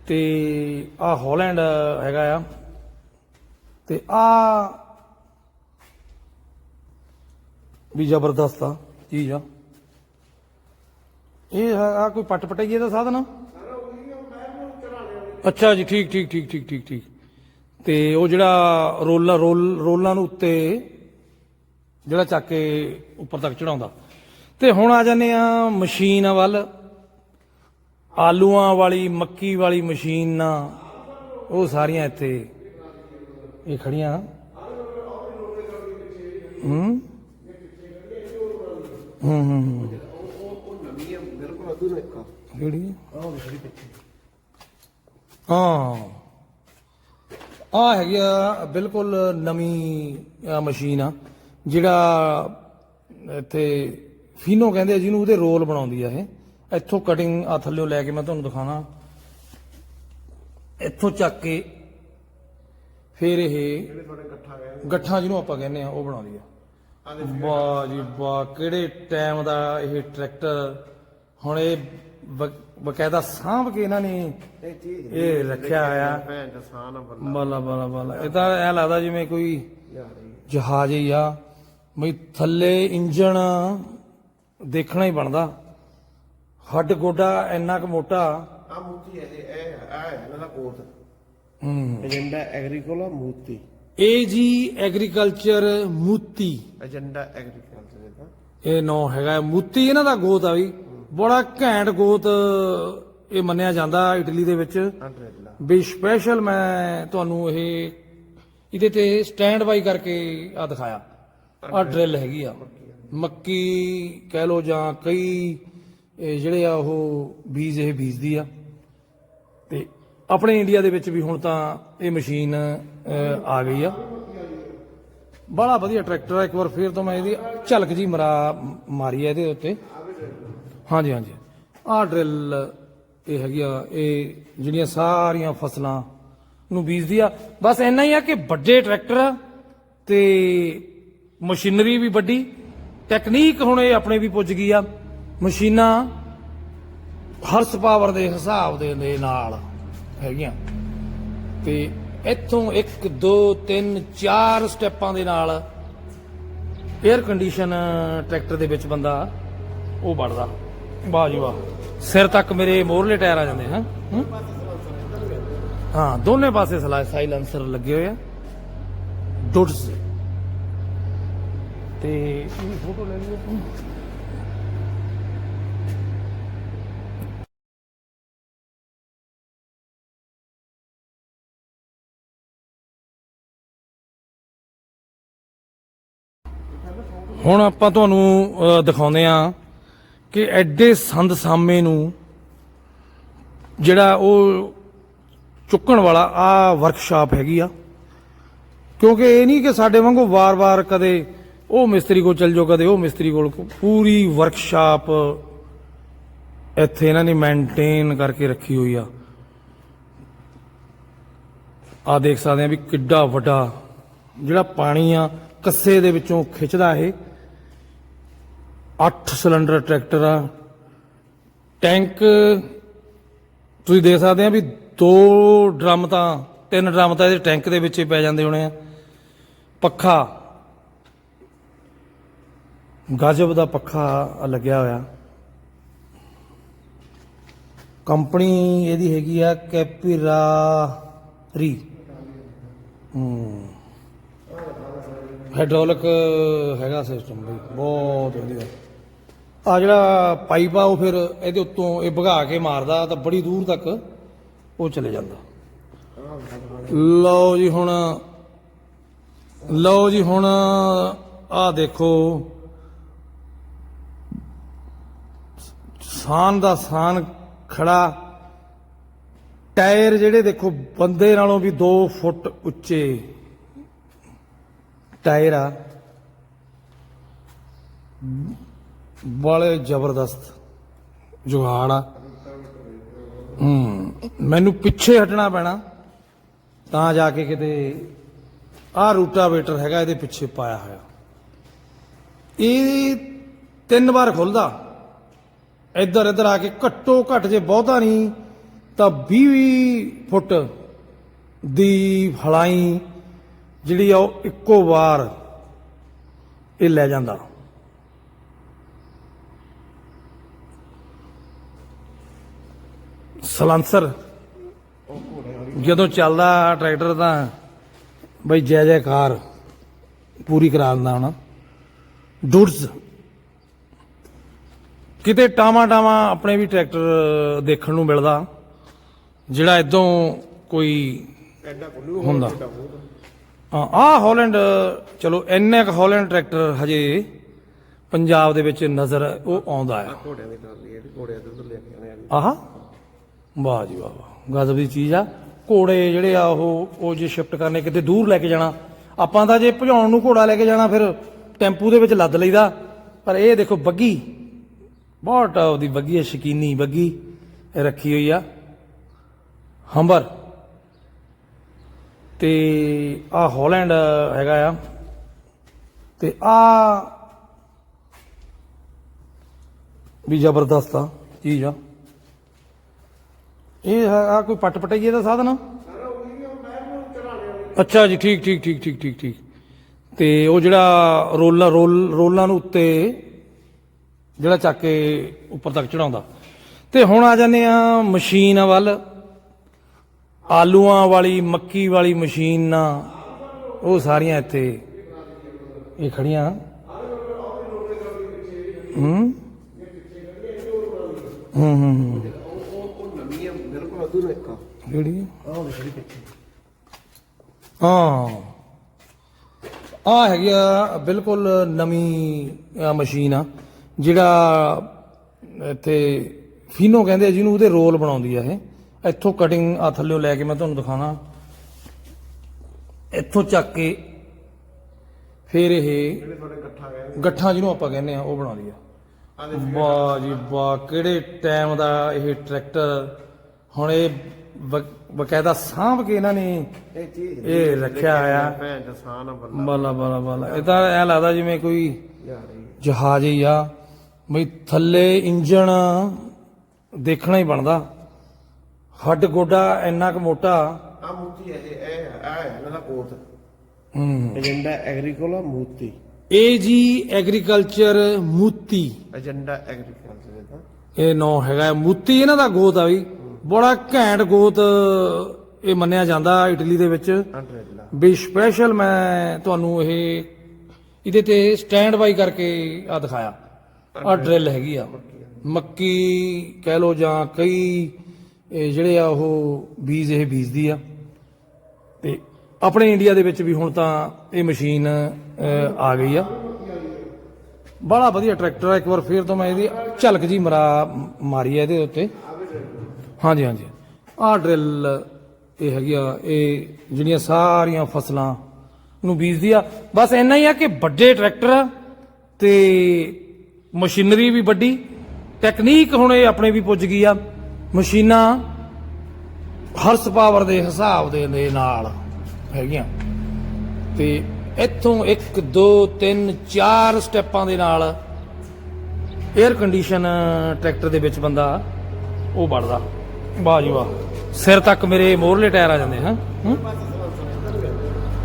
ਤੇ ਆ ਹਾਲੈਂਡ ਹੈਗਾ ਆ। ਤੇ ਆ ਵੀ ਜ਼ਬਰਦਸਤ ਆ, ਚੀਜ਼ ਆ। ਇਹ ਆ ਕੋਈ ਪੱਟ ਪਟਾਈਏ ਦਾ ਸਾਧਨ? ਅੱਛਾ ਜੀ, ਠੀਕ ਠੀਕ ਠੀਕ ਠੀਕ ਠੀਕ ਠੀਕ। ਤੇ ਉਹ ਜਿਹੜਾ ਰੋਲਾਂ, ਰੋਲ, ਰੋਲਾਂ ਨੂੰ ਉੱਤੇ ਜਿਹੜਾ ਚੱਕ ਕੇ ਉੱਪਰ ਤੱਕ ਚੜਾਉਂਦਾ। ਤੇ ਹੁਣ ਆ ਜਾਂਦੇ ਆ ਮਸ਼ੀਨ ਵੱਲ। ਆਲੂਆਂ ਵਾਲੀ, ਮੱਕੀ ਵਾਲੀ ਮਸ਼ੀਨਾਂ ਉਹ ਸਾਰੀਆਂ ਇੱਥੇ ਇਹ ਖੜੀਆਂ। ਹੂੰ ਹੂੰ ਹੂੰ। ਹੂੰ। ਬਿਲਕੁਲ ਅਦੂ ਨੇ ਇੱਕ ਕਿਹੜੀ ਹਾਂ। ਆ ਹੈਗੀ ਆ ਬਿਲਕੁਲ ਨਵੀਂ ਆਹ ਮਸ਼ੀਨ ਆ ਜਿਹੜਾ ਇੱਥੇ ਫੀਨੋ ਕਹਿੰਦੇ ਆ ਜਿਹਨੂੰ ਉਹਦੇ ਰੋਲ ਬਣਾਉਂਦੀ ਆ ਇਹ। ਇੱਥੋਂ ਕਟਿੰਗ ਆ ਥੱਲਿਓਂ ਲੈ ਕੇ ਮੈਂ ਤੁਹਾਨੂੰ ਦਿਖਾਣਾ। ਇੱਥੋਂ ਚੱਕ ਕੇ ਫਿਰ ਇਹ ਤੁਹਾਡੇ ਇਕੱਠਾ ਗਏ ਗੱਠਾਂ ਜਿਹਨੂੰ ਆਪਾਂ ਕਹਿੰਦੇ ਆ ਉਹ ਬਣਾਉਂਦੀ ਆ। ਵਾਹ ਜੀ ਵਾਹ ਕਿਹੜੇ ਟਾਈਮ ਦਾ ਇਹ ਟਰੈਕਟਰ ਹੁਣ ਇਹ ਬ- ਬਕਾਇਦਾ ਸਾਂਭ ਕੇ ਇਹਨਾਂ ਨੇ ਇਹ ਚੀਜ਼ ਇਹ ਰੱਖਿਆ ਹੋਇਆ। ਭੈਣ ਦਾ ਸਾਨ ਬੰਦਾ। ਬੱਲਾ ਬੱਲਾ ਬੱਲਾ। ਇਹ ਤਾਂ ਐ ਲੱਗਦਾ ਜਿਵੇਂ ਕੋਈ ਜਹਾਜ਼ ਹੀ ਆ। ਬਈ ਥੱਲੇ ਇੰਜਣ ਦੇਖਣਾ ਹੀ ਬਣਦਾ। ਹੱਡ ਗੋਡਾ ਇੰਨਾ ਕੁ ਮੋਟਾ। ਆ ਮੂਤੀ ਹੈ ਜੀ ਇਹ ਆ ਇਹਨਾਂ ਦਾ ਕੋਰਸ ਹੂੰ। Agenda Agricola Muti. A G agriculture Muti. Agenda agriculture ਦਾ ਇਹ ਨਾਂ ਹੈਗਾ ਮੂਤੀ ਇਹਨਾਂ ਦਾ ਗੋਤ ਆ ਵੀ ਬੜਾ ਘੈਂਟ ਗੋਤ ਇਹ ਮੰਨਿਆ ਜਾਂਦਾ ਇਟਲੀ ਦੇ ਵਿੱਚ। ਅੰਡਰੇਲਾ ਵੀ ਸਪੈਸ਼ਲ ਮੈਂ ਤੁਹਾਨੂੰ ਇਹ ਇਹਦੇ ਤੇ ਸਟੈਂਡ ਬਾਈ ਕਰਕੇ ਆ ਦਿਖਾਇਆ। ਆ ਡਰਿਲ ਹੈਗੀ ਆ। ਮੱਕੀ ਕਹਿ ਲੋ ਜਾਂ ਕਈ ਇਹ ਜਿਹੜੇ ਆ ਉਹ ਬੀਜ ਇਹ ਬੀਜਦੀ ਆ। ਤੇ ਆਪਣੇ ਇੰਡੀਆ ਦੇ ਵਿੱਚ ਵੀ ਹੁਣ ਤਾਂ ਇਹ ਮਸ਼ੀਨ ਆ ਗਈ ਆ। ਬੜਾ ਵਧੀਆ ਟਰੈਕਟਰ ਆ। ਇੱਕ ਵਾਰ ਫੇਰ ਤੋਂ ਮੈਂ ਇਹਦੀ ਝਲਕ ਜੀ ਮਰਾ ਮਾਰੀ ਆ ਇਹਦੇ ਉੱਤੇ। ਹਾਂਜੀ ਹਾਂਜੀ। ਆਹ ਡਰਿਲ ਇਹ ਹੈਗੀ ਆ, ਇਹ ਜਿਹੜੀਆਂ ਸਾਰੀਆਂ ਫਸਲਾਂ ਨੂੰ ਬੀਜਦੀ ਆ। ਬਸ ਇੰਨਾ ਹੀ ਆ ਕਿ ਵੱਡੇ ਟਰੈਕਟਰ ਆ ਤੇ ਮਸ਼ੀਨਰੀ ਵੀ ਵੱਡੀ, ਟੈਕਨੀਕ ਹੁਣ ਇਹ ਆਪਣੇ ਵੀ ਪੁੱਜ ਗਈ ਆ। ਮਸ਼ੀਨਾਂ ਹਰਸ ਪਾਵਰ ਦੇ ਹਿਸਾਬ ਦੇ ਦੇ ਨਾਲ ਹੈਗੀਆਂ। ਤੇ ਇੱਥੋਂ 1 2 3 4 ਸਟੈਪਾਂ ਦੇ ਨਾਲ 에ਅਰ ਕੰਡੀਸ਼ਨ ਟਰੈਕਟਰ ਦੇ ਵਿੱਚ ਬੰਦਾ ਉਹ ਵੜਦਾ ਵਾਹ ਜੀ ਵਾਹ। ਸਿਰ ਤੱਕ ਮੇਰੇ ਮੋਰਲੇ ਟਾਇਰ ਆ ਜਾਂਦੇ ਹਾਂ? ਹਾਂ? ਦੋਨੇ ਪਾਸੇ ਸਾਈਲੈਂਸਰ ਲੱਗੇ ਹੋਏ ਆ। ਡੁੱਟਸ ਤੇ ਇਹ ਫੋਟੋ ਲੈ ਲਈਏ ਆਪਾਂ। ਹੁਣ ਆਪਾਂ ਤੁਹਾਨੂੰ ਦਿਖਾਉਂਦੇ ਆ ਕਿ ਐਡੇ ਸੰਦ ਸਾਮੇ ਨੂੰ ਜਿਹੜਾ ਉਹ ਚੁੱਕਣ ਵਾਲਾ ਆ ਵਰਕਸ਼ਾਪ ਹੈਗੀ ਆ। ਕਿਉਂਕਿ ਇਹ ਨਹੀਂ ਕਿ ਸਾਡੇ ਵਾਂਗੂ ਵਾਰ-ਵਾਰ ਕਦੇ ਉਹ ਮਿਸਤਰੀ ਕੋਲ ਚੱਲ ਜਾਓ, ਕਦੇ ਉਹ ਮਿਸਤਰੀ ਕੋਲ। ਪੂਰੀ ਵਰਕਸ਼ਾਪ ਇੱਥੇ ਇਹਨਾਂ ਨੇ ਮੇਨਟੇਨ ਕਰਕੇ ਰੱਖੀ ਹੋਈ ਆ। ਆ ਦੇਖ ਸਕਦੇ ਆ ਵੀ ਕਿੱਡਾ ਵੱਡਾ ਜਿਹੜਾ ਪਾਣੀ ਆ, ਕੱਸੇ ਦੇ ਵਿੱਚੋਂ ਖਿੱਚਦਾ ਇਹ। 8 ਸਿਲੰਡਰ ਟਰੈਕਟਰ ਆ। ਟੈਂਕ, ਤੁਸੀਂ ਦੇਖ ਸਕਦੇ ਆ ਵੀ ਦੋ ਡਰਮ ਤਾਂ, ਤਿੰਨ ਡਰਮ ਤਾਂ ਇਹਦੇ ਟੈਂਕ ਦੇ ਵਿੱਚ ਹੀ ਪੈ ਜਾਂਦੇ ਹੋਣੇ ਆ। ਪੱਖਾ। ਗਾਜਬ ਦਾ ਪੱਖਾ ਲੱਗਿਆ ਹੋਇਆ। ਕੰਪਨੀ ਇਹਦੀ ਹੈਗੀ ਆ ਕੈਪੀਰਾਰੀ। ਹੂੰ। ਹਾਈਡ੍ਰੋਲਿਕ ਹੈਗਾ ਸਿਸਟਮ ਬਈ, ਬਹੁਤ ਵਧੀਆ। ਆ ਜਿਹੜਾ ਪਾਈਪ ਆ, ਉਹ ਫਿਰ ਇਹਦੇ ਉੱਤੋਂ ਇਹ ਭਗਾ ਕੇ ਮਾਰਦਾ, ਤਾਂ ਬੜੀ ਦੂਰ ਤੱਕ ਉਹ ਚਲੇ ਜਾਂਦਾ। ਲਓ ਜੀ ਹੁਣ, ਲਓ ਜੀ ਹੁਣ, ਆ ਦੇਖੋ। ਸਾਨ ਦਾ ਸਾਨ ਖੜਾ। ਟਾਇਰ ਜਿਹੜੇ ਦੇਖੋ, ਬੰਦੇ ਨਾਲੋਂ ਵੀ 2 ਫੁੱਟ ਉੱਚੇ ਟਾਇਰ ਆ। ਬੜੇ ਜ਼ਬਰਦਸਤ ਜੁਗਾੜ ਆ। ਹੂੰ, ਮੈਨੂੰ ਪਿੱਛੇ ਹਟਣਾ ਪੈਣਾ, ਤਾਂ ਜਾ ਕੇ ਕਿਤੇ ਆ ਰੂਟਾਵੇਟਰ ਹੈਗਾ, ਇਹਦੇ ਪਿੱਛੇ ਪਾਇਆ ਹੋਇਆ। ਇਹ ਤਿੰਨ ਵਾਰ ਖੁੱਲਦਾ। ਇੱਧਰ ਇੱਧਰ ਆ ਕੇ ਘੱਟੋ ਘੱਟ ਜੇ ਬਹੁਤਾ ਨਹੀਂ, ਤਾਂ 20 ਫੁੱਟ ਦੀ ਫਲਾਈ ਜਿਹੜੀ ਆ ਉਹ ਇੱਕੋ ਵਾਰ ਇਹ ਲੈ ਜਾਂਦਾ। ਸਲਾਂਸਰ। ਜਦੋਂ ਚੱਲਦਾ ਟਰੈਕਟਰ ਤਾਂ ਬਈ ਜੈ ਜੈਕਾਰ ਪੂਰੀ ਕਰਾ ਦਿੰਦਾ ਹੁਣ ਡੁੱਟਸ ਕਿਤੇ ਟਾਵਾ ਟਾਵਾ ਆਪਣੇ ਵੀ ਟਰੈਕਟਰ ਦੇਖਣ ਨੂੰ ਮਿਲਦਾ ਜਿਹੜਾ ਇਦੋਂ ਕੋਈ ਹੁੰਦਾ। ਆ ਹਾਲੈਂਡ ਚਲੋ ਇੰਨੇ ਕ ਹਾਲੈਂਡ ਟਰੈਕਟਰ ਹਜੇ ਪੰਜਾਬ ਦੇ ਵਿੱਚ ਨਜ਼ਰ ਉਹ ਆਉਂਦਾ ਆ। ਘੋੜਿਆਂ ਦੀ ਹੈ ਘੋੜਿਆਂ ਦੇ ਉਧਰ ਲੈ ਕੇ ਆਹ। ਵਾਹ ਜੀ ਵਾਹ ਵਾਹ। ਗਜ਼ਬ ਦੀ ਚੀਜ਼ ਆ। ਘੋੜੇ ਜਿਹੜੇ ਆ, ਉਹ ਉਹ ਜੇ ਸ਼ਿਫਟ ਕਰਨੇ, ਕਿਤੇ ਦੂਰ ਲੈ ਕੇ ਜਾਣਾ। ਆਪਾਂ ਤਾਂ ਜੇ ਭਜਾਉਣ ਨੂੰ ਘੋੜਾ ਲੈ ਕੇ ਜਾਣਾ, ਫਿਰ ਟੈਂਪੂ ਦੇ ਵਿੱਚ ਲੱਦ ਲਈਦਾ। ਪਰ ਇਹ ਦੇਖੋ, ਬੱਗੀ। ਬਹੁਤ ਉਹਦੀ ਬੱਗੀ ਹੈ ਸ਼ਕੀਨੀ ਬੱਗੀ। ਰੱਖੀ ਹੋਈ ਆ। ਹੰਬਰ। ਤੇ ਆ ਹਾਲੈਂਡ ਹੈਗਾ ਆ। ਤੇ ਆ ਵੀ ਜ਼ਬਰਦਸਤ ਆ, ਚੀਜ਼ ਆ। ਇਹ ਆ ਕੋਈ ਪੱਟ ਪਟਾਈਏ ਦਾ ਸਾਧਨ? ਅੱਛਾ ਜੀ, ਠੀਕ ਠੀਕ ਠੀਕ ਠੀਕ ਠੀਕ ਠੀਕ। ਤੇ ਉਹ ਜਿਹੜਾ ਰੋਲਾਂ, ਰੋਲ, ਰੋਲਾਂ ਨੂੰ ਉੱਤੇ ਜਿਹੜਾ ਚੱਕ ਕੇ ਉੱਪਰ ਤੱਕ ਚੜਾਉਂਦਾ। ਤੇ ਹੁਣ ਆ ਜਾਂਦੇ ਆ ਮਸ਼ੀਨ ਵੱਲ। ਆਲੂਆਂ ਵਾਲੀ, ਮੱਕੀ ਵਾਲੀ ਮਸ਼ੀਨਾਂ ਉਹ ਸਾਰੀਆਂ ਇੱਥੇ ਇਹ ਖੜੀਆਂ। ਹੂੰ ਹੂੰ ਹੂੰ। ਬਿਲਕੁਲ ਅਧੂ ਨੂੰ ਇੱਕ। ਜਿਹੜੀ? ਆਹ ਜਿਹੜੀ ਪਿੱਛੇ। ਹਾਂ। ਆ ਹੈਗੀ ਆ ਬਿਲਕੁਲ ਨਵੀਂ ਮਸ਼ੀਨ ਆ ਜਿਹੜਾ ਇੱਥੇ ਫੀਨੋ ਕਹਿੰਦੇ ਆ ਜਿਹਨੂੰ ਉਹਦੇ ਰੋਲ ਬਣਾਉਂਦੀ ਆ ਇਹ। ਇੱਥੋਂ ਕਟਿੰਗ ਆ ਥੱਲਿਓਂ ਲੈ ਕੇ ਮੈਂ ਤੁਹਾਨੂੰ ਦਿਖਾਣਾ। ਇੱਥੋਂ ਚੱਕ ਕੇ ਫਿਰ ਇਹ ਜਿਹੜੇ ਤੁਹਾਡੇ ਇਕੱਠਾ ਗਏ ਗੱਠਾਂ ਜਿਹਨੂੰ ਆਪਾਂ ਕਹਿੰਦੇ ਆ ਉਹ ਬਣਾਉਂਦੀ ਆ। ਵਾਹ ਜੀ ਵਾਹ ਕਿਹੜੇ ਟਾਈਮ ਦਾ ਇਹ ਟਰੈਕਟਰ ਹੁਣ ਇਹ ਬ- ਬਕਾਇਦਾ ਸਾਂਭ ਕੇ ਇਹਨਾਂ ਨੇ ਇਹ ਚੀਜ਼ ਇਹ ਰੱਖਿਆ ਹੋਇਆ। ਭੈਣ ਬੰਦਾ ਬਾਲਾ। ਬਾਲਾ। ਬਾਲਾ ਇਹ ਤਾਂ ਐ ਲੱਗਦਾ ਜਿਵੇਂ ਕੋਈ ਯਾਰ। ਇਹ ਜਹਾਜ਼ ਹੀ ਆ। ਬਈ ਥੱਲੇ ਇੰਜਣ ਦੇਖਣਾ ਹੀ ਬਣਦਾ। ਹੱਡ ਗੋਡਾ ਇੰਨਾ ਕੁ ਮੋਟਾ। ਆ ਮੂਤੀ ਹੈ ਇਹ ਇਹ ਆ ਹੈ ਇਹਨਾਂ ਦਾ ਕੋਟ ਹੂੰ। Agenda Agricola Muti. A G agriculture Muti. Agenda agriculture ਦਾ ਇਹ ਨਾਂ ਹੈਗਾ ਮੂਤੀ ਇਹਨਾਂ ਦਾ ਗੋਤ ਆ ਵੀ ਬੜਾ ਘੈਂਟ ਗੋਤ ਇਹ ਮੰਨਿਆ ਜਾਂਦਾ ਇਟਲੀ ਦੇ ਵਿੱਚ। ਅੰਡਰੇਲਾ ਵੀ ਸਪੈਸ਼ਲ ਮੈਂ ਤੁਹਾਨੂੰ ਇਹ ਇਹਦੇ ਤੇ ਸਟੈਂਡ ਬਾਈ ਕਰਕੇ ਆ ਦਿਖਾਇਆ। ਆ ਡਰਿਲ ਹੈਗੀ ਆ। ਮੱਕੀ ਕਹਿ ਲੋ ਜਾਂ ਕਈ ਜਿਹੜੇ ਆ ਉਹ ਬੀਜ ਇਹ ਬੀਜਦੀ ਆ। ਤੇ ਆਪਣੇ ਇੰਡੀਆ ਦੇ ਵਿੱਚ ਵੀ ਹੁਣ ਤਾਂ ਇਹ ਮਸ਼ੀਨ ਆ ਗਈ ਆ। ਬੜਾ ਵਧੀਆ ਟਰੈਕਟਰ ਆ। ਇੱਕ ਵਾਰ ਫੇਰ ਤੋਂ ਮੈਂ ਇਹਦੀ ਝਲਕ ਜੀ ਮਰਾ, ਮਾਰੀ ਆ ਇਹਦੇ ਉੱਤੇ। ਹਾਂਜੀ ਹਾਂਜੀ। ਆਹ ਡਰਿਲ ਇਹ ਹੈਗੀ ਆ, ਇਹ ਜਿਹੜੀਆਂ ਸਾਰੀਆਂ ਫਸਲਾਂ ਨੂੰ ਬੀਜਦੀ ਆ। ਬਸ ਇੰਨਾ ਹੀ ਆ ਕਿ ਵੱਡੇ ਟਰੈਕਟਰ ਆ ਤੇ ਮਸ਼ੀਨਰੀ ਵੀ ਵੱਡੀ ਟੈਕਨੀਕ ਹੁਣ ਇਹ ਆਪਣੇ ਵੀ ਪੁੱਜ ਗਈ ਆ। ਮਸ਼ੀਨਾਂ ਹਰਸ ਪਾਵਰ ਦੇ ਹਿਸਾਬ ਦੇ ਦੇ ਨਾਲ ਹੈਗੀਆਂ। ਤੇ ਇੱਥੋਂ 1 2 3 4 ਸਟੈਪਾਂ ਦੇ ਨਾਲ 에ਅਰ ਕੰਡੀਸ਼ਨ ਟਰੈਕਟਰ ਦੇ ਵਿੱਚ ਬੰਦਾ ਉਹ ਵੜਦਾ ਵਾਹ ਜੀ ਵਾਹ। ਸਿਰ ਤੱਕ ਮੇਰੇ ਮੋਰਲੇ ਟਾਇਰ ਆ ਜਾਂਦੇ, ਹਾਂ?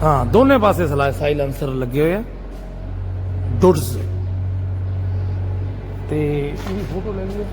ਹਾਂ? ਦੋਨੇ ਪਾਸੇ ਸਾਈਲੈਂਸਰ ਲੱਗੇ ਹੋਏ ਆ। ਡੁੱਟਸ ਤੇ ਫੋਟੋ ਲੈ ਲਈਏ।